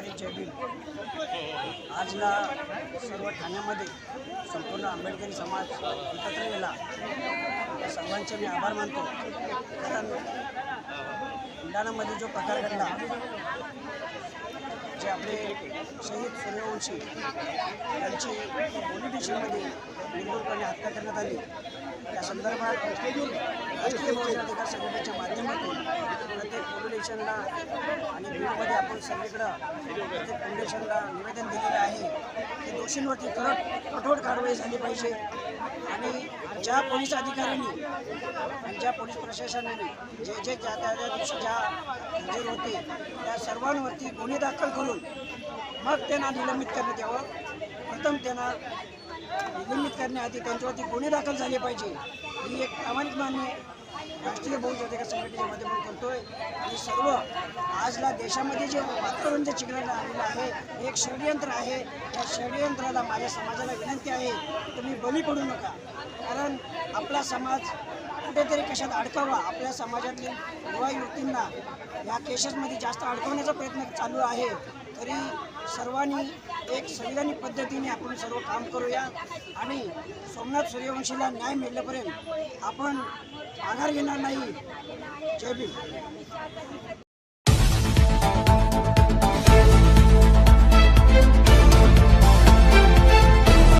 अधिकारी दिन आजला सर्व ठाण्यामध्ये संपूर्ण आंबेडकरी समाज एकत्र गेला त्या सर्वांचे मी आभार मानतो. कारण बुलढाणामध्ये जो प्रकार घडला जे आपले शहीद सूर्यवंशी यांची पोलीस निर्मूलपणे हत्या करण्यात आली. त्या संदर्भात राष्ट्रीय अधिकार संघटनेच्या माध्यमातून फाउंडेशनला आणि बीडमध्ये आपण सगळीकडं फाउंडेशनला निवेदन दिलेलं आहे की दोषींवरती कडक कठोर कारवाई झाली पाहिजे. आणि ज्या पोलीस अधिकाऱ्यांनी आणि ज्या पोलीस प्रशासनाने जे जे ज्या त्या त्या दिवशी ज्या हजर होते त्या सर्वांवरती गुन्हे दाखल करून मग त्यांना निलंबित करण्यात यावं. प्रथम त्यांना निलंबित करण्याआधी त्यांच्यावरती गुन्हे दाखल झाले पाहिजे. ही एक प्रामाणिक मान्य राष्ट्रीय बहुजन अधिकार संघटनेच्या माध्यमातून करतोय. सर्व आजला देशामध्ये जे वातावरण जे चिघळायला आलेलं आहे एक षडयंत्र आहे या षडयंत्राला माझ्या समाजाला विनंती आहे तुम्ही बली पडू नका. कारण आपला समाज कुठेतरी कशात अडकावा आपल्या समाजातील युवा युवतींना या केसेसमध्ये जास्त अडकवण्याचा प्रयत्न चालू आहे. तरी सर्वांनी एक संविधानिक पद्धतीने आपण सर्व काम करूया आणि सोमनाथ सूर्यवंशीला न्याय मिळाल्यापर्यंत आपण आधार घेणार नाही. जय भीम.